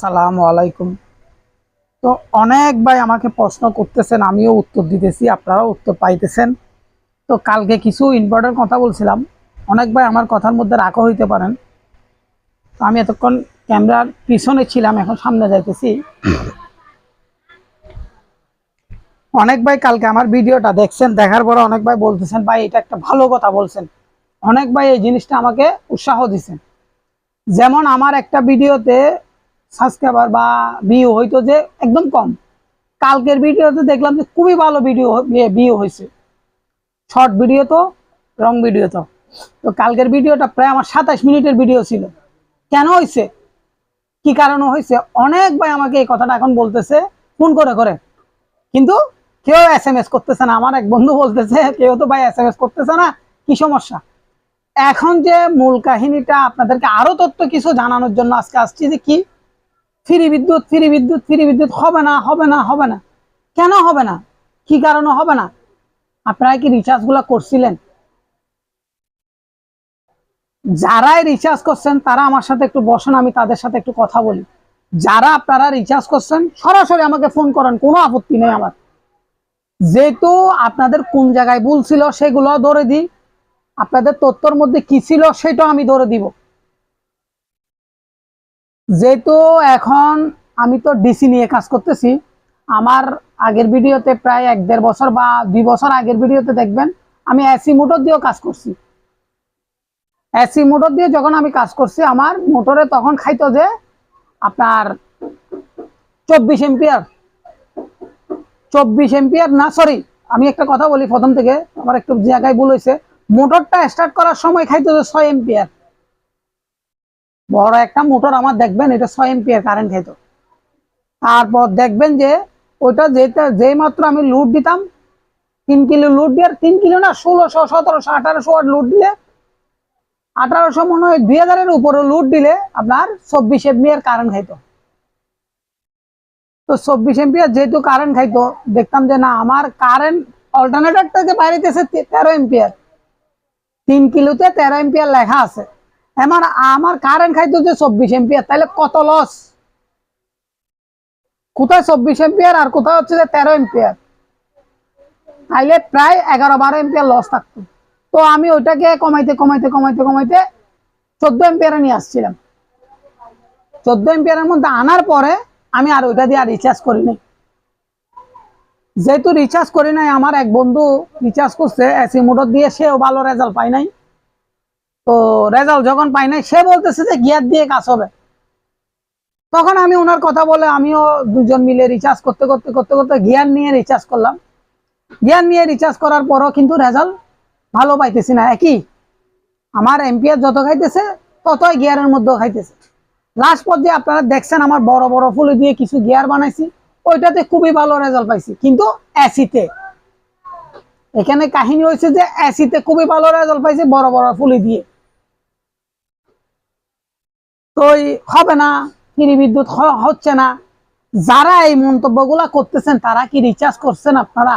সালামু আলাইকুম। তো অনেক ভাই আমাকে প্রশ্ন করতেছেন, আমিও উত্তর দিতেছি, আপনারাও উত্তর পাইতেছেন। তো কালকে কিছু ইম্পর্টেন্ট কথা বলছিলাম। অনেক ভাই আমার কথার মধ্যে রাখা হইতে পারেন। তো আমি এতক্ষণ ক্যামেরার পিছনে ছিলাম, এখন সামনে যাইতেছি। অনেক ভাই কালকে আমার ভিডিওটা দেখছেন, দেখার পরে অনেক ভাই বলতেছেন, ভাই, এটা একটা ভালো কথা বলছেন। অনেক ভাই এই জিনিসটা আমাকে উৎসাহ দিছেন। যেমন আমার একটা ভিডিওতে সাবস্ক্রাইবার বা ভিউ হইতো যে একদম কম। কালকের ভিডিওতে দেখলাম যে খুবই ভালো ভিডিও ভিউ হয়েছে শর্ট ভিডিও তো রং ভিডিও তো। তো কালকের ভিডিওটা প্রায় আমার সাতাশ মিনিটের ভিডিও ছিল। কেন হয়েছে কি কারণে হয়েছে অনেক ভাই আমাকে এই কথাটা এখন বলতেছে, ফোন করে করে। কিন্তু কেউ এস এম এস করতেছে না। আমার এক বন্ধু বলতেছে, কেউ তো ভাই এস এম এস করতেছে না, কি সমস্যা? এখন যে মূল কাহিনীটা আপনাদেরকে আরও তথ্য কিছু জানানোর জন্য আজকে আসছি যে কি ফ্রি বিদ্যুৎ ফ্রি বিদ্যুৎ ফ্রি বিদ্যুৎ, হবে না হবে না হবে না। কেন হবে না? কি কারণে হবে না? আপনারা কি রিচার্জগুলা করছিলেন? যারাই রিচার্জ করছেন, তারা আমার সাথে একটু বসেন, আমি তাদের সাথে একটু কথা বলি। যারা আপনারা রিচার্জ করছেন, সরাসরি আমাকে ফোন করেন, কোনো আপত্তি নেই আমার। যেহেতু আপনাদের কোন জায়গায় ভুল ছিল, সেগুলো ধরে দিই। আপনাদের তথ্যর মধ্যে কি ছিল, সেটাও আমি ধরে দিব। যেহেতু এখন আমি তো ডিসি নিয়ে কাজ করতেছি, আমার আগের ভিডিওতে প্রায় এক দেড় বছর বা দুই বছর আগের ভিডিওতে দেখবেন, আমি এসি মোটর দিয়েও কাজ করছি। এসি মোটর দিয়ে যখন আমি কাজ করছি, আমার মোটরে তখন খাইতো যে আপনার চব্বিশ এম্পিয়ার। চব্বিশ এম্পিয়ার না সরি আমি একটা কথা বলি প্রথম থেকে, আমার একটু জায়গায় ভুল হয়েছে। মোটরটা স্টার্ট করার সময় খাইতো যে ছয় এম্পিয়ার। বড় একটা মোটর আমার দেখবেন, এটা ছয় এম্পিয়ার কারেন্ট খাইতো তারপর দেখবেন যে, ওইটা যেটা যেই মাত্র আমি লুট দিতাম, তিন কিলো লুট দিয়ে তিন কিলো না ষোলোশো, সতেরোশো, আঠারোশো ওয়াট লুট দিলে, আঠারোশো মনে হয় দুই হাজারের উপরে লুট দিলে আপনার চব্বিশ এম্পিয়ার কারেন্ট খাইতো তো চব্বিশ এম্পিয়ার যেহেতু কারেন্ট খাইতো দেখতাম যে না, আমার কারেন্ট অল্টারনেটরটা যে বাইরেতেছে তেরো এম্পিয়ার তিন কিলোতে তেরো এম্পিয়ার লেখা আছে। আমার আমার কারেন্ট খাইতো যে চব্বিশ এম্পিয়ার তাহলে কত লস কোথায় চব্বিশ এম্পিয়ার আর কোথায় হচ্ছে যে তেরো এম্পিয়ার তাইলে প্রায় এগারো বারো এম্পিয়ার লস থাকতো। তো আমি ওইটাকে কমাইতে কমাইতে কমাইতে কমাইতে চোদ্দ এম্পিয়ারে নিয়ে আসছিলাম। চোদ্দ এম্পিয়ারের মধ্যে আনার পরে আমি আর ওইটা দিয়ে আর রিচার্জ করি নাই। যেহেতু রিচার্জ করি নাই, আমার এক বন্ধু রিচার্জ করছে এসি মোটর দিয়ে, সেও ভালো রেজাল্ট পায় নাই। তো রেজাল্ট যখন পাই নাই, সে বলতেছে যে গিয়ার দিয়ে কাজ হবে। তখন আমি ওনার কথা বলে আমিও দুজন মিলে রিচার্জ করতে করতে করতে করতে গিয়ার নিয়ে রিচার্জ করলাম। গিয়ার নিয়ে রিচার্জ করার পরও কিন্তু রেজাল্ট ভালো পাইতেছি না। একই, আমার এম্পিয়ার যত খাইতেছে, ততই গিয়ারের মধ্যেও খাইতেছে। লাস্ট পর্যায়ে আপনারা দেখছেন আমার বড় বড় ফুল দিয়ে কিছু গিয়ার বানাইছি। ওইটাতে খুবই ভালো রেজাল্ট পাইছি, কিন্তু এসিতে এখানে কাহিনী হয়েছে যে এসিতে খুবই ভালো রেজাল্ট পাইছি বড় বড় ফুলি দিয়ে। তো হবে না, ফ্রি বিদ্যুৎ হচ্ছে না। যারা এই মন্তব্যগুলা করতেছেন, তারা কি রিচার্জ করছেন আপনারা?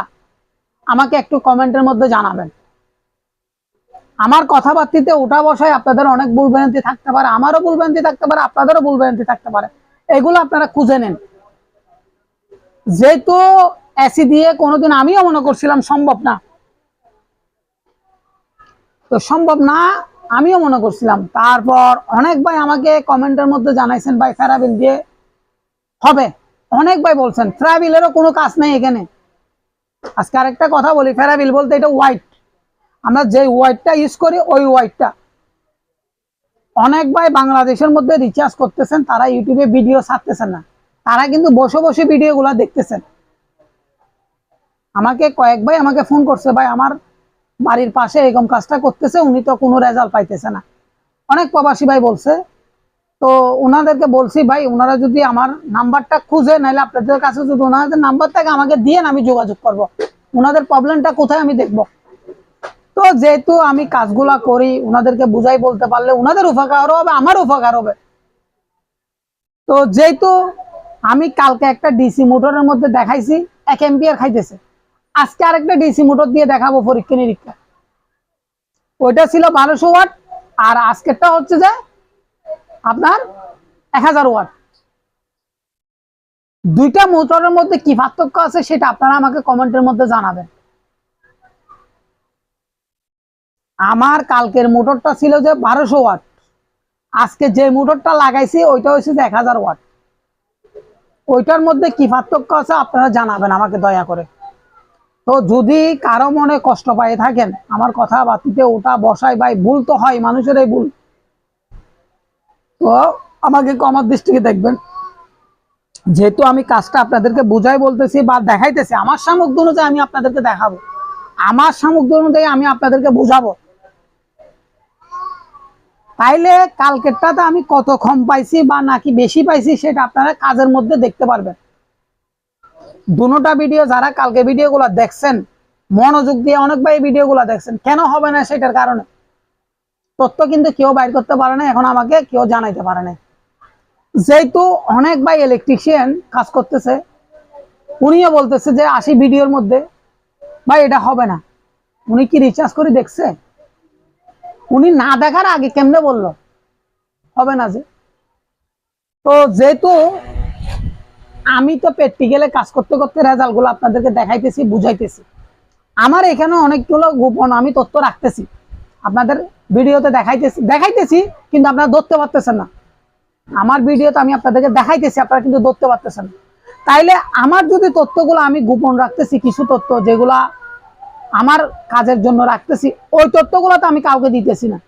আমাকে একটু কমেন্টের মধ্যে জানাবেন। আমার কথাবার্তিতে ওঠা বসায় আপনাদের অনেক ভুল ভ্রান্তি থাকতে পারে, আমারও ভুল ভ্রান্তি থাকতে পারে, আপনাদেরও ভুল ভ্রান্তি থাকতে পারে। এগুলো আপনারা খুঁজে নেন। যেহেতু এসি দিয়ে কোনোদিন আমিও মনে করছিলাম সম্ভব না। তো সম্ভব না আমিও মনে করছিলাম। তারপর অনেক ভাই আমাকে কমেন্টের মধ্যে জানাইছেন, ভাই ফেরাবিল দিয়ে হবে। অনেক ভাই বলছেন ফেরাবিলেরও কোনো কাজ নেই এখানে। আজকে আরেকটা কথা বলি ফেরাবিল বলতে এটা হোয়াইট আমরা যে হোয়াইটটা ইউজ করি, ওই হোয়াইটটা অনেক ভাই বাংলাদেশের মধ্যে রিচার্জ করতেছেন, তারা ইউটিউবে ভিডিও ছাড়তেছেন না। তারা কিন্তু বসে বসে ভিডিওগুলো দেখতেছেন। আমাকে কয়েক ভাই আমাকে ফোন করছে, ভাই, আমার বাড়ির পাশে এরকম কাজটা করতেছে, উনি তো কোনো রেজাল্ট পাইতেছে না। অনেক প্রবাসী ভাই বলছে, তো ওনাদেরকে বলছি, ভাই ওনারা যদি আমার নাম্বারটা খুঁজে, নাহলে আপনাদের কাছে যদি ওনাদের নাম্বারটাকে আমাকে দিয়ে আমি যোগাযোগ করব। ওনাদের প্রবলেমটা কোথায় আমি দেখব? তো যেহেতু আমি কাজগুলা করি ওনাদেরকে বুঝাই বলতে পারলে ওনাদের উপকার হবে, আমার উপকার হবে। তো যেহেতু আমি কালকে একটা ডিসি মোটরের মধ্যে দেখাইছি, এক এম্পিয়ার খাইতেছে। আজকে আরেকটা ডিসি মোটর দিয়ে দেখাবো পরীক্ষা নিরীক্ষা। ওইটা ছিল বারোশো ওয়াট, আর আজকেরটা হচ্ছে যে আপনার এক হাজার ওয়াট। দুইটা মোটরের মধ্যে কি পার্থক্য আছে সেটা আপনারা আমাকে কমেন্টের মধ্যে জানাবেন। আমার কালকের মোটরটা ছিল যে বারোশো ওয়াট। আজকে যে মোটরটা লাগাইছি, ওইটা হচ্ছে যে এক হাজার ওয়াট। ওইটার মধ্যে কি পার্থক্য আছে আপনারা জানাবেন আমাকে দয়া করে। তো যদি কারও মনে কষ্ট পাই থাকেন, আমার কথা বাতিতে ওটা বসাই ভাই, ভুল তো হয় মানুষের এই ভুল। তো আমাকে কমার দৃষ্টিকে দেখবেন। যেহেতু আমি কাজটা আপনাদেরকে বুঝাই বলতেছি বা দেখাইতেছি, আমার সামগ্রী অনুযায়ী আমি আপনাদেরকে দেখাবো। আমার সামগ্রী অনুযায়ী আমি আপনাদেরকে বুঝাবো। তাইলে কালকেরটাতে আমি কত কম পাইছি বা নাকি বেশি পাইছি, সেটা আপনারা কাজের মধ্যে দেখতে পারবেন। দুটা ভিডিও যারা কালকে ভিডিওগুলো দেখছেন, মনোযোগ দিয়ে অনেক ভাই ভিডিওগুলো দেখছেন, কেন হবে না সেটার কারণে? তথ্য কিন্তু কেউ বাইর করতে পারে না, এখন আমাকে কেউ জানাইতে পারে না। যেহেতু অনেক ভাই ইলেকট্রিশিয়ান কাজ করতেছে, উনিও বলতেছে যে আশি ভিডিওর মধ্যে, ভাই এটা হবে না। উনি কি রিচার্জ করে দেখছে? উনি না দেখার আগে কেমনে বলল? হবে না যে। তো যেহেতু আমি তো প্র্যাকটিক্যালে কাজ করতে করতে রেজাল্টগুলো আপনাদেরকে দেখাইতেছি, বুঝাইতেছি। আমার এখানে অনেকগুলো গোপন আমি তথ্য রাখতেছি। আপনাদের ভিডিওতে দেখাইতেছি দেখাইতেছি, কিন্তু আপনারা ধরতে পারতেছেন না। আমার ভিডিওতে আমি আপনাদেরকে দেখাইতেছি, আপনারা কিন্তু ধরতে পারতেছেন না। তাইলে আমার যদি তথ্যগুলো আমি গোপন রাখতেছি, কিছু তথ্য যেগুলা আমার কাজের জন্য রাখতেছি, ওই তথ্যগুলো তো আমি কাউকে দিতেছি না।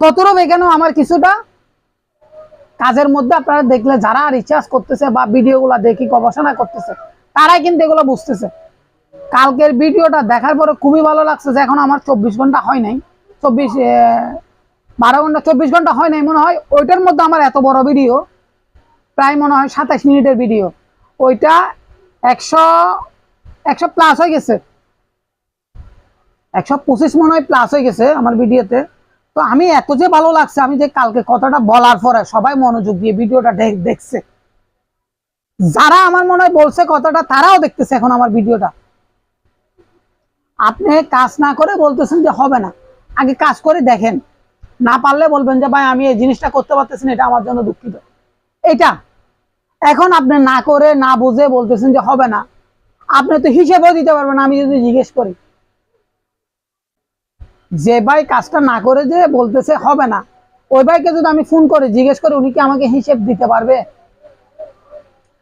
ততরূপ এখানেও আমার কিছুটা কাজের মধ্যে আপনারা দেখলে যারা রিচার্জ করতেছে বা ভিডিওগুলো দেখি গবেষণা করতেছে, তারাই কিন্তু এগুলো বুঝতেছে। কালকের ভিডিওটা দেখার পরে খুবই ভালো লাগছে যে এখন আমার চব্বিশ ঘণ্টা হয় নাই। চব্বিশ বারো ঘণ্টা, চব্বিশ ঘণ্টা হয় নাই মনে হয়, ওইটার মধ্যে আমার এত বড় ভিডিও, প্রায় মনে হয় সাতাশ মিনিটের ভিডিও। ওইটা একশো একশো প্লাস হয়ে গেছে। একশো পঁচিশ মনে হয় প্লাস হয়ে গেছে আমার ভিডিওতে। তো আমি এত যে ভালো লাগছে, আমি যে কালকে কথাটা বলার পরে সবাই মনোযোগ দিয়ে ভিডিওটা দেখছে। যারা আমার মনে হয় বলছে কথাটা, তারাও দেখতেছে এখন আমার ভিডিওটা। আপনি কাজ না করে বলতেছেন যে হবে না। আগে কাজ করে দেখেন। না পারলে বলবেন যে, ভাই, আমি এই জিনিসটা করতে পারতেছি না, এটা আমার জন্য দুঃখিত। এটা এখন আপনি না করে, না বুঝে বলতেছেন যে হবে না। আপনি তো হিসেবেও দিতে পারবেন আমি যদি জিজ্ঞেস করি। যে ভাই কাজটা না করে যে বলতেছে হবে না, ওই ভাইকে যদি আমি ফোন করে, জিজ্ঞেস করি, উনি কি আমাকে হিসেব দিতে পারবে?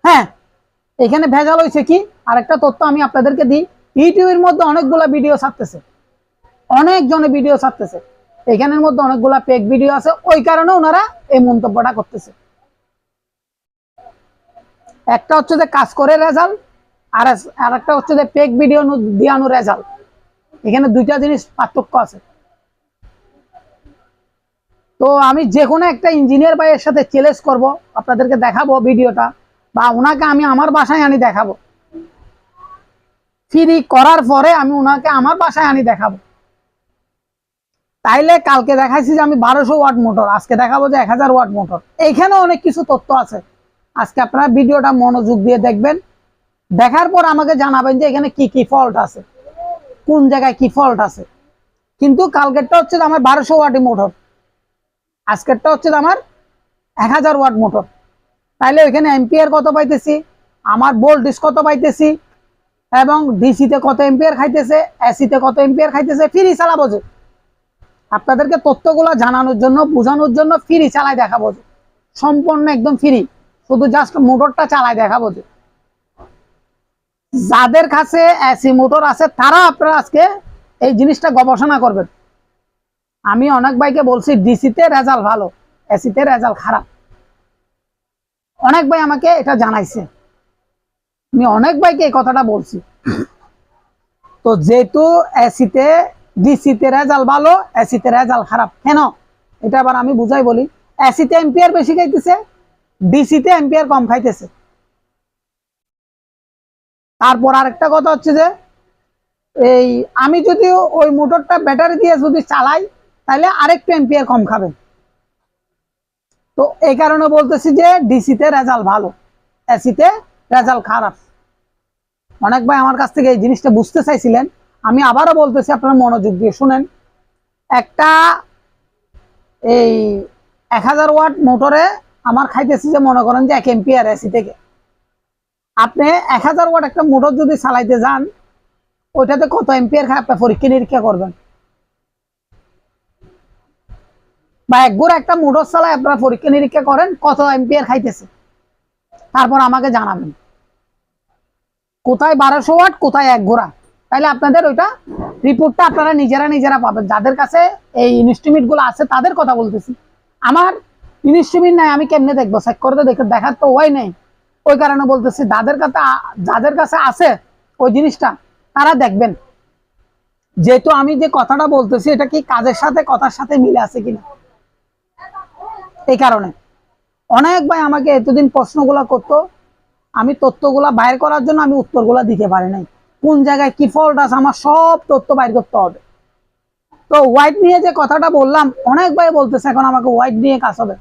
হ্যাঁ এখানে ভেজাল হয়েছে কি? আরেকটা তথ্য আমি আপনাদেরকে দিই। ইউটিউবের মধ্যে অনেকগুলা ভিডিও ছাড়তেছে। অনেকজনে ভিডিও ছাড়তেছে। এখানের মধ্যে অনেকগুলা পেক ভিডিও আছে। ওই কারণে ওনারা এই মন্তব্যটা করতেছে। একটা হচ্ছে যে কাজ করে রেজাল্ট আর আর একটা হচ্ছে যে পেক ভিডিও দিয়ানো রেজাল্ট এখানে দুইটা জিনিস পার্থক্য আছে। তো আমি যে কোনো একটা ইঞ্জিনিয়ার ভাইয়ের সাথে চ্যালেঞ্জ করব, আপনাদেরকে দেখাবো ভিডিওটা, বা ওনাকে আমি আমার বাসায় আনি দেখাবো। ফ্রি করার পরে আমি ওনাকে আমার বাসায় আনি দেখাবো। তাইলে কালকে দেখাইছি যে আমি বারোশো ওয়াট মোটর, আজকে দেখাবো যে এক হাজার ওয়াট মোটর। এইখানে অনেক কিছু তথ্য আছে। আজকে আপনারা ভিডিওটা মনোযোগ দিয়ে দেখবেন। দেখার পর আমাকে জানাবেন যে এখানে কি কি ফল্ট আছে। কোন জায়গায় কি ফল্ট আছে? কিন্তু কালকেরটা হচ্ছে আমার বারোশো ওয়াটি মোটর আজকেরটা হচ্ছে আমার এক হাজার ওয়াট মোটর তাইলে ওইখানে এম্পিয়ার কত পাইতেছি? আমার ভোল্টেজ কত পাইতেছি? এবং ডিসিতে কত এম্পিয়ার খাইতেছে? এসিতে কত এম্পিয়ার খাইতেছে? ফ্রি চালাবো যে। আপনাদেরকে তথ্যগুলো জানানোর জন্য, বোঝানোর জন্য ফ্রি চালাই দেখাবো সম্পূর্ণ একদম ফ্রি শুধু জাস্ট মোটরটা চালাই দেখাবো যে। যাদের কাছে এসি মোটর আছে, তারা আপনারা আজকে এই জিনিসটা গবেষণা করবেন। আমি অনেক ভাইকে বলছি, ডিসিতে রেজাল্ট ভালো, এসিতে রেজাল্ট খারাপ। অনেক ভাই আমাকে এটা জানাইছে। আমি অনেক ভাইকে এই কথাটা বলছি। তো যেহেতু এসিতে, ডিসিতে রেজাল্ট ভালো, এসিতে রেজাল্ট খারাপ, কেন? এটা আবার আমি বুঝাই বলি। এসিতে এম্পিয়ার বেশি খাইতেছে, ডিসিতে এম্পিয়ার কম খাইতেছে। তারপর আরেকটা কথা হচ্ছে যে, এই আমি যদি ওই মোটরটা ব্যাটারি দিয়ে যদি চালাই, তাহলে আরেকটু এম্পিয়ার কম খাবে। তো এই কারণে বলতেছি যে ডিসিতে রেজাল্ট ভালো। এসিতে রেজাল্ট খারাপ। অনেক ভাই আমার কাছ থেকে এই জিনিসটা বুঝতে চাইছিলেন। আমি আবারও বলতেছি, আপনারা মনোযোগ দিয়ে শুনেন। একটা এই এক হাজার ওয়াট মোটরে আমার খাইতেছি যে, মনে করেন যে, এক এম্পিয়ার এসি থেকে। আপনি এক হাজার ওয়াট একটা মোটর যদি চালাইতে যান, ওইটাতে কত এম্পিয়ার খায়? আপনি পরীক্ষা নিরীক্ষা করবেন। বা এক গোড়া একটা মোটর চালায়, আপনারা পরীক্ষা নিরীক্ষা করেন কত এম্পিয়ার খাইতেছে। তারপর আমাকে জানাবেন। কোথায় বারোশো ওয়াট, কোথায় এক গোড়া তাহলে আপনাদের ওইটা রিপোর্টটা আপনারা নিজেরা নিজেরা পাবেন। যাদের কাছে এই ইনস্ট্রুমেন্টগুলো আছে, তাদের কথা বলতেছি। আমার ইনস্ট্রুমেন্ট নাই, আমি কেমনে দেখব? চেক করতে দেখে দেখার তো ওয়াই নেই। ওই কারণে বলতেছি, যাদের কাছে যাদের কাছে আছে ওই জিনিসটা, তারা দেখবেন। যেহেতু আমি যে কথাটা বলতেছি, এটা কি কাজের সাথে, কথার সাথে মিলে আছে কিনা? এই কারণে। অনেক ভাই আমাকে এতদিন প্রশ্নগুলা করতো, আমি তথ্যগুলা বাইর করার জন্য আমি উত্তরগুলা দিতে পারি নাই। কোন জায়গায় কি ফল্ট আছে, আমার সব তথ্য বাইর করতে হবে। তো হোয়াইট নিয়ে যে কথাটা বললাম, অনেক ভাই বলতেছে, এখন আমাকে হোয়াইট নিয়ে কাজ হবে।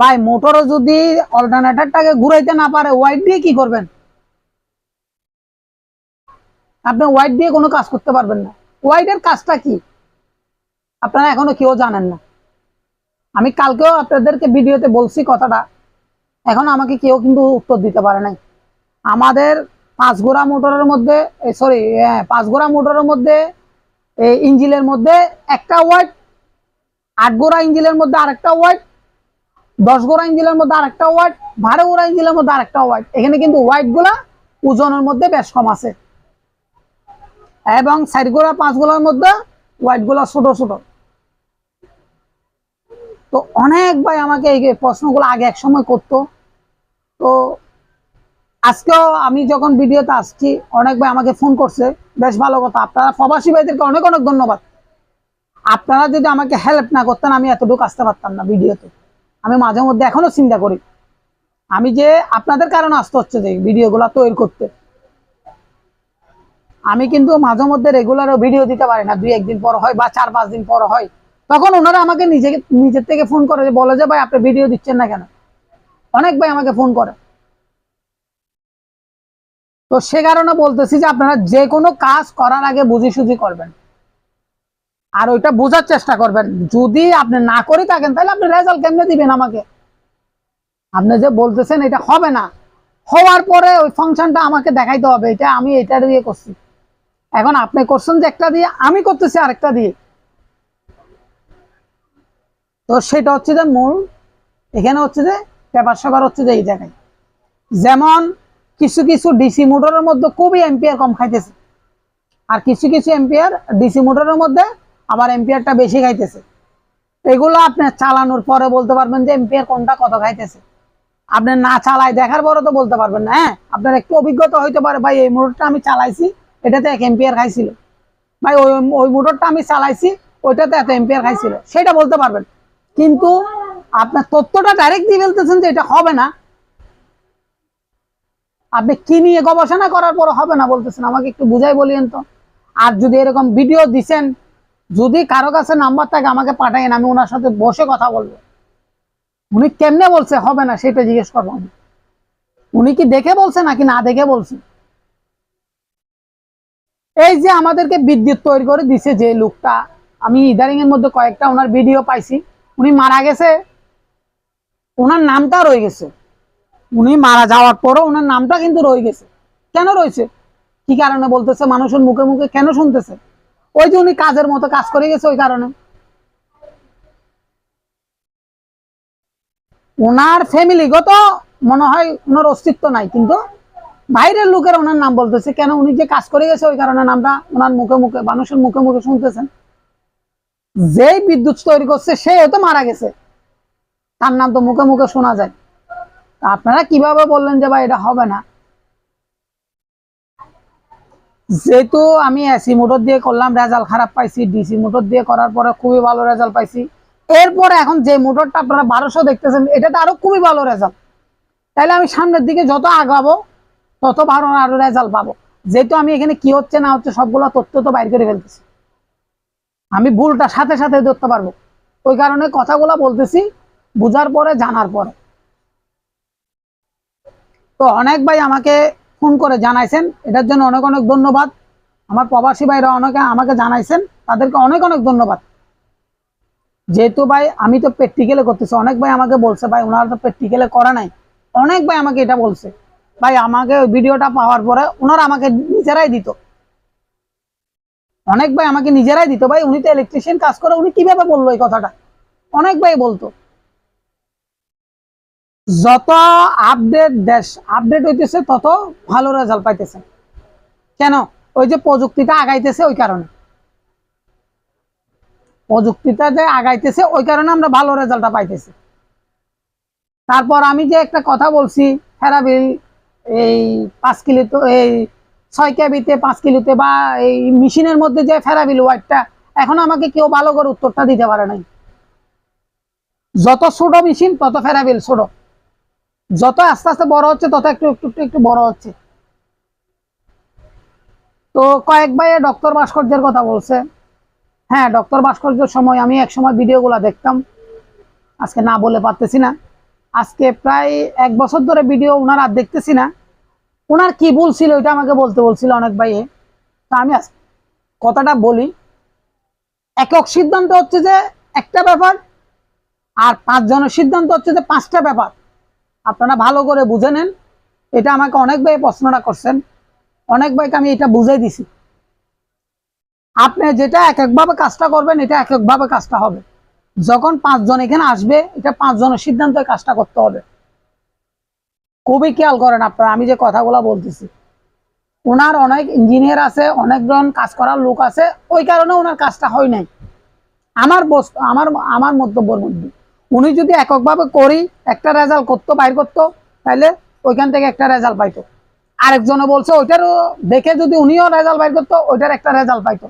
ভাই, মোটরও যদি অল্টারনেটারটাকে ঘুরাইতে না পারে হোয়াইট দিয়ে কি করবেন? আপনি হোয়াইট দিয়ে কোনো কাজ করতে পারবেন না। হোয়াইটের কাজটা কি? আপনারা এখনও কেউ জানেন না। আমি কালকেও আপনাদেরকে ভিডিওতে বলছি কথাটা। এখন আমাকে কেউ কিন্তু উত্তর দিতে পারে নাই। আমাদের পাঁচ গোড়া মোটরের মধ্যে সরি পাঁচ গোড়া মোটরের মধ্যে এই ইঞ্জিনের মধ্যে একটা ওয়াইট আট গোড়া ইঞ্জিনের মধ্যে আরেকটা ওয়াইট দশ গোড়া ইঞ্জিনের মধ্যে আরেকটা ওয়াইট বারো গোড়া ইঞ্জিনের মধ্যে আরেকটা ওয়াইট এখানে কিন্তু ওয়াইটগুলা ওজনের মধ্যে বেশ কম আছে। এবং সাইড গোড়া, পাঁচ গোড়ার মধ্যে হোয়াইটগুলা ছোট ছোট। তো অনেক ভাই আমাকে এই প্রশ্নগুলো আগে এক সময় করতো। তো আজকেও আমি যখন ভিডিওতে আসছি, অনেক ভাই আমাকে ফোন করছে। বেশ ভালো কথা। আপনারা প্রবাসী ভাইদেরকে অনেক অনেক ধন্যবাদ। আপনারা যদি আমাকে হেল্প না করতেন, আমি এতটুকু আসতে পারতাম না ভিডিওতে। আমি মাঝে মধ্যে এখনও চিন্তা করি। আমি যে আপনাদের কারণে আসতে হচ্ছে যে ভিডিওগুলো তৈরি করতে। আমি কিন্তু মাঝে মধ্যে রেগুলার ভিডিও দিতে পারি না। দুই একদিন পর হয় বা চার পাঁচ দিন পর হয়। তখন ওনারা আমাকে নিজে, নিজের থেকে ফোন করে যে, বলে যে, ভাই, আপনি ভিডিও দিচ্ছেন না কেন? অনেক ভাই আমাকে ফোন করে। তো সে কারণে বলতেছি যে, আপনারা যে কোনো কাজ করার আগে বুঝি সুঝি করবেন। আর ওইটা বোঝার চেষ্টা করবেন। যদি আপনি না করে থাকেন, তাহলে আপনি রেজাল্ট কেমনে দিবেন আমাকে? আপনি যে বলতেছেন এটা হবে না। হওয়ার পরে ওই ফাংশনটা আমাকে দেখাইতে হবে। এটা আমি এটা দিয়ে করছি। এখন আপনি করছেন যে একটা দিয়ে, আমি করতেছি আরেকটা দিয়ে। তো সেটা হচ্ছে যে মূল, এখানে হচ্ছে যে পেপার সেপার হচ্ছে যে এই জায়গায়। যেমন কিছু কিছু ডিসি মোটরের মধ্যে খুবই এম্পিয়ার কম খাইতেছে। আর কিছু কিছু এম্পিয়ার ডিসি মোটরের মধ্যে আবার এম্পিয়ারটা বেশি খাইতেছে এগুলো আপনার চালানোর পরে বলতে পারবেন যে এম্পিয়ার কোনটা কত খাইতেছে আপনি না চালাই দেখার পরে তো বলতে পারবেন না হ্যাঁ? আপনার একটু অভিজ্ঞতা হইতে পারে, ভাই, এই মোটরটা আমি চালাইছি, এটাতে এক এম্পিয়ার খাইছিল। ভাই, ওই ওই মোটরটা আমি চালাইছি, ওইটাতে এত এম্পিয়ার খাইছিল। সেটা বলতে পারবেন। কিন্তু আপনার তথ্যটা ডাইরেক্ট দিয়ে ফেলতেছেন যে এটা হবে না। আপনি কি নিয়ে গবেষণা করার পর হবে না বলতেছেন, আমাকে একটু বুঝাই বলিয়েন তো। আর যদি এরকম ভিডিও দিছেন যদি কারও কাছে নাম্বার থাকে, আমাকে পাঠাইন আমি ওনার সাথে বসে কথা বলব। উনি কেমনে বলছে, হবে না, সেটা জিজ্ঞেস করব আমি। উনি কি দেখে বলছে নাকি না দেখে বলছে? এই যে আমাদেরকে বিদ্যুৎ তৈরি করে দিছে যে লোকটা, আমি ইদারিং এর মধ্যে কয়েকটা ওনার ভিডিও পাইছি। উনি মারা গেছে। ওনার নামটা রয়ে গেছে। উনি মারা যাওয়ার পরও ওনার নামটা কিন্তু রয়ে গেছে। কেন রয়েছে? কি কারণে বলতেছে? মানুষের মুখে মুখে কেন শুনতেছে? ওই যে উনি কাজের মতো কাজ করে গেছে ওই কারণে। ওনার ফ্যামিলিগত মনে হয় ওনার অস্তিত্ব নাই, কিন্তু বাইরের লোকের ওনার নাম বলতেছে, কেন উনি যে কাজ করে গেছে ওই কারণে নামটা ওনার মুখে মুখে, মানুষের মুখে মুখে শুনতেছেন। যেই বিদ্যুৎ তৈরি করছে সে তো মারা গেছে। তার নাম তো মুখে মুখে শোনা যায়। আপনারা কীভাবে বললেন যে ভাই এটা হবে না? যেহেতু আমি এসি মোটর দিয়ে করলাম রেজাল্ট খারাপ পাইছি ডিসি মোটর দিয়ে করার পরে খুবই ভালো রেজাল্ট পাইছি। এরপরে এখন যে মোটরটা আপনারা বারোশো দেখতেছেন, এটাতে আরও খুবই ভালো রেজাল্ট তাহলে আমি সামনের দিকে যত আগাবো, তত ভালো আরও রেজাল্ট পাবো। যেহেতু আমি এখানে কি হচ্ছে না হচ্ছে সবগুলো তথ্য তো বাইর করে ফেলতেছি। আমি ভুলটা সাথে সাথে ধরতে পারব। ওই কারণে কথাগুলো বলতেছি, বুঝার পরে জানার পরে। তো অনেক ভাই আমাকে ফোন করে জানাইছেন। এটার জন্য অনেক অনেক ধন্যবাদ। আমার প্রবাসী ভাইরা অনেকে আমাকে জানাইছেন, তাদেরকে অনেক অনেক ধন্যবাদ। যেহেতু ভাই, আমি তো প্র্যাকটিক্যালে করতেছি। অনেক ভাই আমাকে বলছে, ভাই ওনারা তো প্র্যাকটিক্যালে করা নাই। অনেক ভাই আমাকে এটা বলছে। ভাই, আমাকে ওই ভিডিওটা পাওয়ার পরে ওনারা আমাকে নিজেরাই দিত। অনেক ভাই আমাকে নিজেরাই দিত। ভাই, উনি তো ইলেকট্রিশিয়ান কাজ করে, উনি কীভাবে বলল এই কথাটা? অনেক ভাই বলতো। যত আপডেট দেশ আপডেট হইতেছে, তত ভালো রেজাল্ট পাইতেছে। কেন? ওই যে প্রযুক্তিটা আগাইতেছে ওই কারণে। প্রযুক্তিটা যে আগাইতেছে ওই কারণে আমরা ভালো রেজাল্টটা পাইতেছি। তারপর আমি যে একটা কথা বলছি ফেরাবিল এই পাঁচ কিলোতে এই ছয় কেবিতে পাঁচ কিলোতে বা এই মেশিনের মধ্যে যে ফেরাবিল ওয়াইটটা এখন আমাকে কেউ ভালো করে উত্তরটা দিতে পারে নাই। যত ছোট মেশিন তত ফেরাবিল ছোট। যত আস্তে আস্তে বড় হচ্ছে, তত একটু একটু একটু বড় হচ্ছে। তো কয়েক ভাই ডক্টর ভাস্কর্যের কথা বলছে। হ্যাঁ ডক্টর ভাস্কর্যের সময় আমি এক সময় ভিডিওগুলো দেখতাম। আজকে না বলে পারতেছি না। আজকে প্রায় এক বছর ধরে ভিডিও ওনার আর দেখতেছি না। ওনার কি বলছিল ছিল ওইটা আমাকে বলতে বলছিল অনেক ভাইয়ে তা আমি কথাটা বলি। একক সিদ্ধান্ত হচ্ছে যে একটা ব্যাপার, আর পাঁচজনের সিদ্ধান্ত হচ্ছে যে পাঁচটা ব্যাপার। আপনারা ভালো করে বুঝে নেন। এটা আমাকে অনেক ভাই প্রশ্নটা করছেন। অনেক ভাইকে আমি এটা বুঝাই দিছি। আপনি যেটা এক একভাবে কাজটা করবেন, এটা এক একভাবে কাজটা হবে। যখন পাঁচজন এখানে আসবে, এটা পাঁচজনের সিদ্ধান্তে কাজটা করতে হবে। খুবই খেয়াল করেন আপনারা, আমি যে কথাগুলো বলতেছি। ওনার অনেক ইঞ্জিনিয়ার আছে, অনেকজন কাজ করার লোক আছে, ওই কারণে ওনার কাজটা হয় নাই। আমার বস্তু আমার আমার মন্তব্যের মধ্যে। উনি যদি এককভাবে করি, একটা রেজাল্ট করতো, বাইর করতো, তাহলে ওইখান থেকে একটা রেজাল্ট পাইতো। আরেকজনে বলছে, ওইটারও দেখে যদি উনিও রেজাল্ট বাইর করতো, ওইটার একটা রেজাল্ট পাইতো।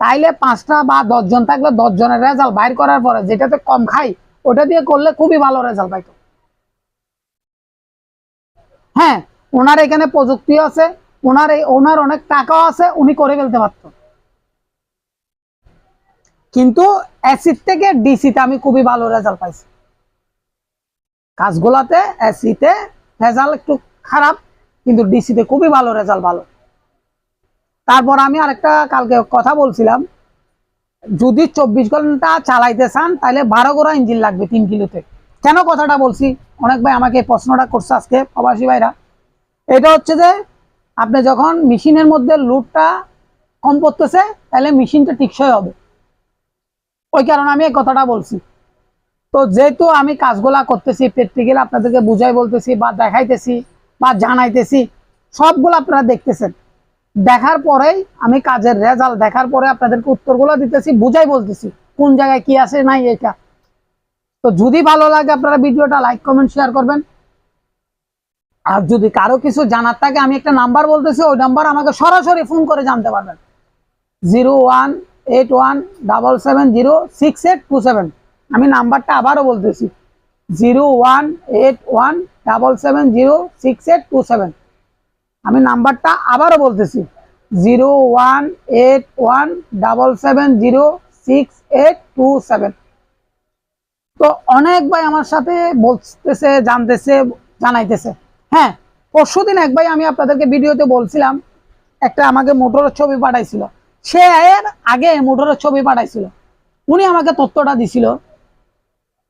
তাইলে পাঁচটা বা দশজন থাকলে দশ জনের রেজাল্ট বাইর করার পরে যেটাতে কম খাই, ওটা দিয়ে করলে খুবই ভালো রেজাল্ট পাইতো। হ্যাঁ ওনার এখানে প্রযুক্তি আছে, ওনার এই, ওনার অনেক টাকাও আছে, উনি করে ফেলতে পারতো। কিন্তু অ্যাসিড থেকে ডিসিতে আমি খুবই ভালো রেজাল্ট পাইছি। কাজগুলাতে অ্যাসিতে রেজাল্ট একটু খারাপ, কিন্তু ডিসিতে খুবই ভালো রেজাল্ট ভালো। তারপর আমি আরেকটা কালকে কথা বলছিলাম, যদি চব্বিশ ঘণ্টা চালাইতে চান, তাহলে বারো গোড়া ইঞ্জিন লাগবে তিন কিলোতে। কেন কথাটা বলছি? অনেক ভাই আমাকে প্রশ্নটা করছে আজকে, প্রবাসী ভাইরা। এটা হচ্ছে যে, আপনি যখন মেশিনের মধ্যে লুটটা কম পড়তেছে, তাহলে মেশিনটা টিকসই হবে। ওই কারণে আমি এই কথাটা বলছি। তো যেহেতু আমি কাজগুলা করতেছি প্র্যাকটিক্যাল আপনাদেরকে বুঝাই বলতেছি বা দেখাইতেছি বা জানাইতেছি, সবগুলো আপনারা দেখতেছেন। দেখার পরেই আমি কাজের রেজাল্ট দেখার পরে আপনাদেরকে উত্তরগুলো দিতেছি, বুঝাই বলতেছি কোন জায়গায় কি আছে, নাই এটা। তো যদি ভালো লাগে আপনারা ভিডিওটা লাইক কমেন্ট শেয়ার করবেন। আর যদি কারও কিছু জানার থাকে, আমি একটা নাম্বার বলতেছি, ওই নাম্বার আমাকে সরাসরি ফোন করে জানতে পারবেন। Zero one eight one double seven zero six eight two seven আমি নাম্বারটা আবারও বলতেছি। Zero one eight one double seven zero six eight two seven আমি নাম্বারটা আবারও বলতেছি। Zero one eight one double seven zero six eight two seven তো অনেক ভাই আমার সাথে বলতেছে, জানতেছে, জানাইতেছে। হ্যাঁ পরশু দিন এক ভাই আমি আপনাদেরকে ভিডিওতে বলছিলাম, একটা আমাকে মোটরের ছবি পাঠাইছিল। সে এর আগে মোটরের ছবি পাঠাইছিল। উনি আমাকে তথ্যটা দিছিল।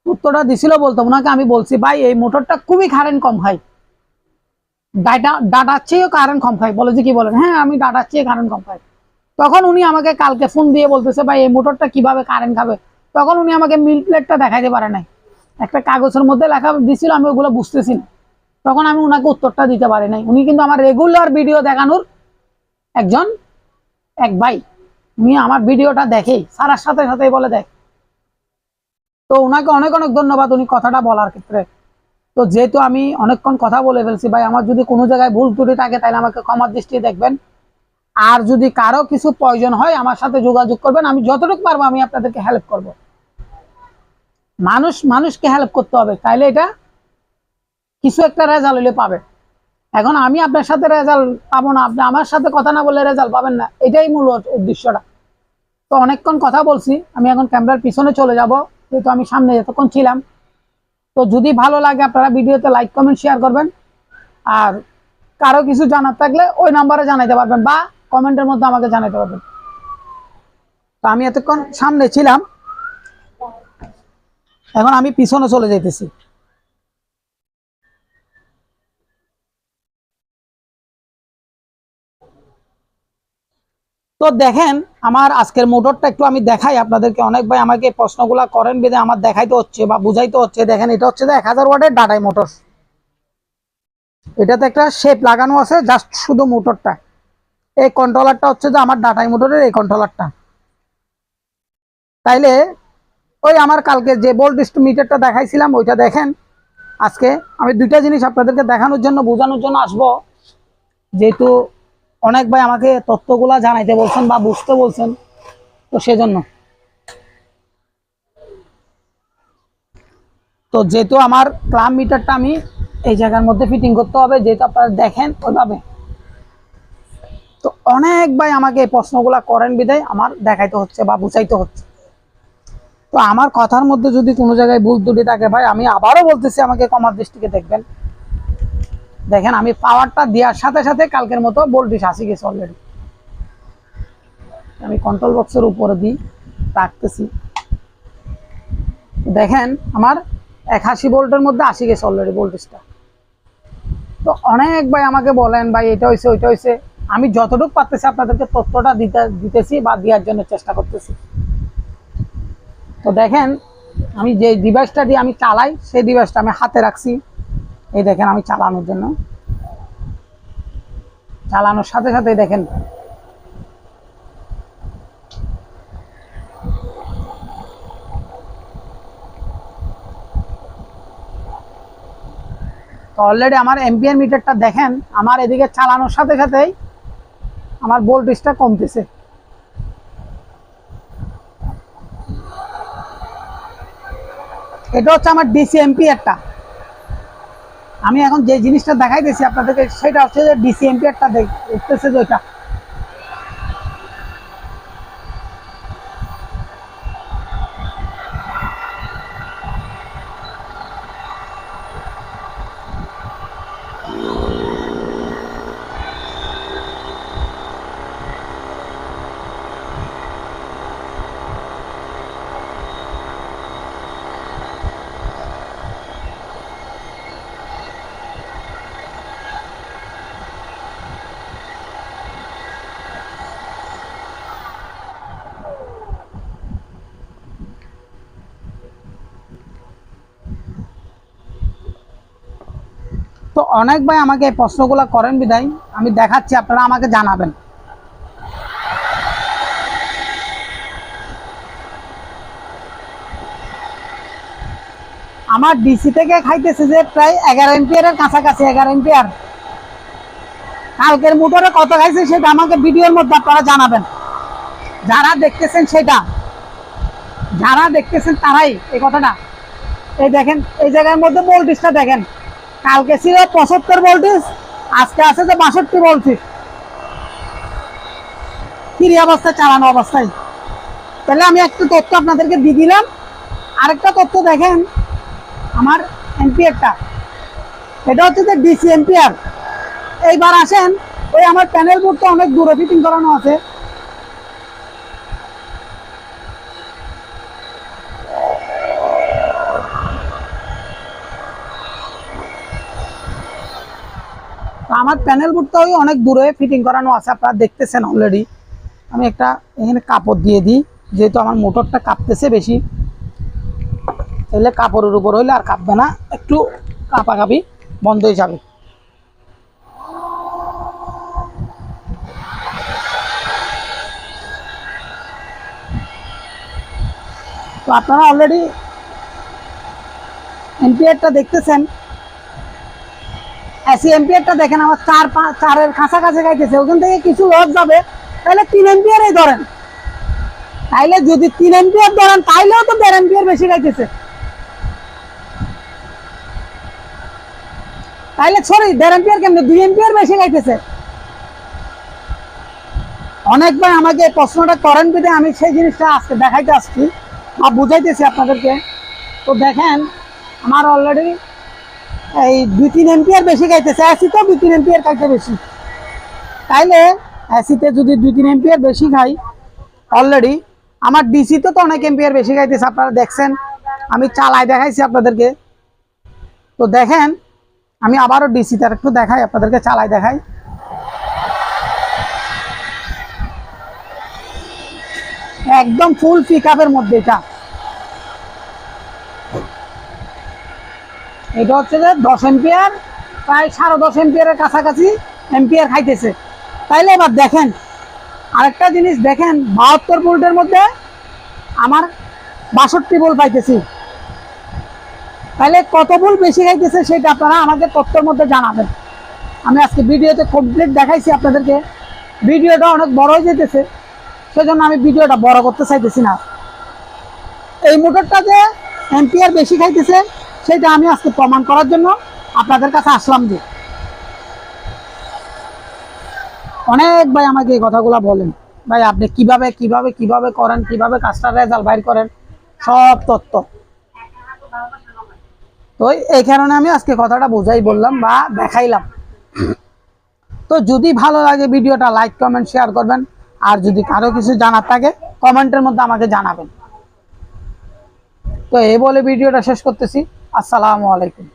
তথ্যটা দিছিল বলতো ওনাকে আমি বলছি, ভাই, এই মোটরটা খুবই কারেন্ট কম খায় ডাটা ডাটার চেয়েও কারেন্ট কম খায় বলে যে, কি বলেন? হ্যাঁ আমি ডাটার চেয়ে কারেন্ট কম খাই তখন উনি আমাকে কালকে ফোন দিয়ে বলতেছে, ভাই, এই মোটরটা কীভাবে কারেন্ট খাবে? তখন উনি আমাকে মিল প্লেটটা দেখাইতে পারে নাই। একটা কাগজের মধ্যে লেখা দিছিল, আমি ওগুলো বুঝতেছি না। তখন আমি ওনাকে উত্তরটা দিতে পারি নাই। উনি কিন্তু আমার রেগুলার ভিডিও দেখানোর একজন এক ভাই উনি আমার ভিডিওটা দেখেই সারার সাথে সাথে বলে দেখ তো ওনাকে অনেক অনেক ধন্যবাদ উনি কথাটা বলার ক্ষেত্রে। তো যেহেতু আমি অনেকক্ষণ কথা বলে ফেলছি, ভাই, আমার যদি কোনো জায়গায় ভুল ত্রুটি থাকে, তাহলে আমাকে ক্ষমার দৃষ্টি দেখবেন। আর যদি কারও কিছু প্রয়োজন হয়, আমার সাথে যোগাযোগ করবেন। আমি যতটুকু পারব, আমি আপনাদেরকে হেল্প করব। মানুষ, মানুষকে হেল্প করতে হবে। তাইলে এটা কিছু একটা রেজাল্ট হলে পাবে। এখন আমি আপনার সাথে রেজাল্ট পাবো না, আপনি আমার সাথে কথা না বললে রেজাল্ট পাবেন না। এটাই মূল উদ্দেশ্যটা। তো অনেকক্ষণ কথা বলছি, আমি এখন ক্যামেরার পিছনে চলে যাব, যেহেতু আমি সামনে যতক্ষণ ছিলাম। তো যদি ভালো লাগে আপনারা ভিডিওতে লাইক কমেন্ট শেয়ার করবেন। আর কারও কিছু জানার থাকলে ওই নাম্বারে জানাইতে পারবেন বা কমেন্টের মধ্যে আমাকে জানাতে পারবেন। তো আমি এতক্ষণ সামনে ছিলাম। এখন আমি পিছনে চলে যাইতেছি। তো দেখেন, আমার আজকের মোটরটা একটু আমি দেখাই আপনাদেরকে। অনেক ভাই আমাকে প্রশ্নগুলা করেন, বেঁধে আমার দেখাইতে হচ্ছে বা বুঝাইতে হচ্ছে। দেখেন, এটা হচ্ছে যে এক হাজার ওয়াটের ডাটাই মোটর এটাতে একটা শেপ লাগানো আছে জাস্ট শুধু মোটরটা এই কন্ট্রোলারটা হচ্ছে যে আমার ডাটাই মোটরের এই কন্ট্রোলারটা তাইলে, ওই আমার কালকে যে বোল্ট মিটারটা দেখাইছিলাম, ওইটা দেখেন। আজকে আমি দুইটা জিনিস আপনাদেরকে দেখানোর জন্য, বোঝানোর জন্য আসব। যেহেতু অনেক ভাই আমাকে তথ্যগুলা জানাইতে বলছেন বা বুঝতে বলছেন, তো সেজন্য। তো যেহেতু আমার ক্লাম মিটারটা আমি এই জায়গার মধ্যে ফিটিং করতে হবে, যেহেতু আপনারা দেখেন ওইভাবে। তো অনেক ভাই আমাকে এই প্রশ্নগুলা করেন বিদায় আমার দেখাইতে হচ্ছে বা বুঝাইতে হচ্ছে। তো আমার কথার মধ্যে যদি কোনো জায়গায় ভুল ত্রুটি থাকে ভাই, আমি আবারও বলতেছি, আমাকে কমার দৃষ্টিকে দেখবেন। দেখেন, আমি পাওয়ারটা দেওয়ার সাথে সাথে কালকের মতো ভোল্টেজ আসি গেছে অলরেডি আমি কন্ট্রোল বক্সের উপরে দিই, রাখতেছি। দেখেন, আমার একাশি ভোল্টের মধ্যে আসি গেছে অলরেডি ভোল্টেজটা তো অনেক ভাই আমাকে বলেন, ভাই, এটা হয়েছে ওইটা হয়েছে আমি যতটুকু পারতেছি আপনাদেরকে তথ্যটা দিতে, দিতেছি বা দেওয়ার জন্য চেষ্টা করতেছি। তো দেখেন, আমি যে ডিভাইসটা দিয়ে আমি চালাই, সেই ডিভাইসটা আমি হাতে রাখছি। এই দেখেন আমি চালানোর জন্য। চালানোর সাথে সাথে দেখেন। তো অলরেডি আমার এমপিআর মিটারটা দেখেন, আমার এদিকে চালানোর সাথে সাথেই আমার ভোল্টেজটা কমতেছে। এটা হচ্ছে আমার ডিসি এমপিআরটা আমি এখন যে জিনিসটা দেখাইতেছি আপনাদেরকে সেটা হচ্ছে যে ডিসি এমপিআরটা দেখতেছে যে ওইটা। অনেক ভাই আমাকে এই প্রশ্নগুলো করেন বিদায় আমি দেখাচ্ছি, আপনারা আমাকে জানাবেন। আমার ডিসি থেকে খাইতেছে যে প্রায় এগারো এমপিয়ারের কাছাকাছি, এগারো এমপিয়ার কালকের মোটরে কত খাইছে সেটা আমাকে ভিডিওর মধ্যে আপনারা জানাবেন। যারা দেখতেছেন সেটা। যারা দেখতেছেন তারাই এই কথাটা। এই দেখেন, এই জায়গার মধ্যে ভোল্টেজটা দেখেন। কালকে ছিল পঁচাত্তর ভোল্টেজ আজকে আছে যে বাষট্টি ভোল্টেজ ফ্রি অবস্থায় চালানো অবস্থায়। তাহলে আমি একটু তথ্য আপনাদেরকে দিয়ে দিলাম। আরেকটা তথ্য দেখেন, আমার এমপিআরটা এটা হচ্ছে যে ডিসি এমপিআর। এইবার আসেন, ওই আমার প্যানেল বোর্ডটা অনেক দূরে ফিটিং করানো আছে। আমার প্যানেল বোর্ডটা ওই অনেক দূরে ফিটিং করানো আছে, আপনারা দেখতেছেন অলরেডি আমি একটা এখানে কাপড় দিয়ে দিই, যেহেতু আমার মোটরটা কাঁপতেছে বেশি। তাহলে কাপড়ের উপর হইলে আর কাঁপবে না, একটু কাঁপাকাঁপি বন্ধ হয়ে যাবে। তো আপনারা অলরেডি এনপিআরটা দেখতেছেন। এসি এমপিয়ারটা দেখেন, আমার চার চারের কাছাকাছি গাইতেছে, ওখান থেকে কিছু লস যাবে তাহলে তিন এমপিয়ারই ধরেন। তাইলে যদি তিন এমপিয়ার ধরেন, তাইলেও তো দেড় এমপিয়ার বেশি গাইতেছে। তাইলে সরি দেড় এমপিয়ার কেমনে? দুই এমপিয়ার বেশি গাইতেছে। অনেকবার আমাকে প্রশ্নটা করেন বিধে আমি সেই জিনিসটা আজকে দেখাইতে আসছি বা বুঝাইতেছি আপনাদেরকে। তো দেখেন, আমার অলরেডি এই দুই তিন এম্পিয়ার বেশি খাইতেছে অ্যাসিতেও দুই তিন এমপিয়ার খাইতে বেশি। তাইলে অ্যাসিতে যদি দুই তিন এমপিয়ার বেশি খাই অলরেডি আমার ডিসিতে তো অনেক এম্পিয়ার বেশি খাইতেছে আপনারা দেখছেন, আমি চালাই দেখাইছি আপনাদেরকে। তো দেখেন, আমি আবারও ডিসিতে একটু দেখাই, আপনাদেরকে চালাই দেখাই। একদম ফুল পিক মধ্যে এটা। এটা হচ্ছে যে দশ এম্পিয়ার, প্রায় সাড়ে দশ এম্পিয়ারের কাছাকাছি এম্পিয়ার খাইতেছে। তাইলে এবার দেখেন, আরেকটা জিনিস দেখেন, বাহাত্তর ভোল্টের মধ্যে আমার বাষট্টি ভোল্ট পাইতেছি। তাহলে কত ভোল্ট বেশি খাইতেছে সেটা আপনারা আমাকে তথ্যের মধ্যে জানাবেন। আমি আজকে ভিডিওতে কমপ্লিট দেখাইছি আপনাদেরকে। ভিডিওটা অনেক বড় হয়ে যেতেছে, সেজন্য আমি ভিডিওটা বড় করতে চাইতেছি না। এই মোটরটা যে এম্পিয়ার বেশি খাইতেছে সেটা আমি আজকে প্রমাণ করার জন্য আপনাদের কাছে আসলাম যে অনেক ভাই আমাকে এই কথাগুলো বলেন। ভাই, আপনি কীভাবে কীভাবে কীভাবে করেন, কীভাবে কাজটা রেজাল্ট বাইর করেন? সব তথ্য। তো এই কারণে আমি আজকে কথাটা বোঝাই, বললাম বা দেখাইলাম। তো যদি ভালো লাগে ভিডিওটা লাইক কমেন্ট শেয়ার করবেন। আর যদি কারও কিছু জানার থাকে কমেন্টের মধ্যে আমাকে জানাবেন। তো এই বলে ভিডিওটা শেষ করতেছি। আসসালামু আলাইকুম।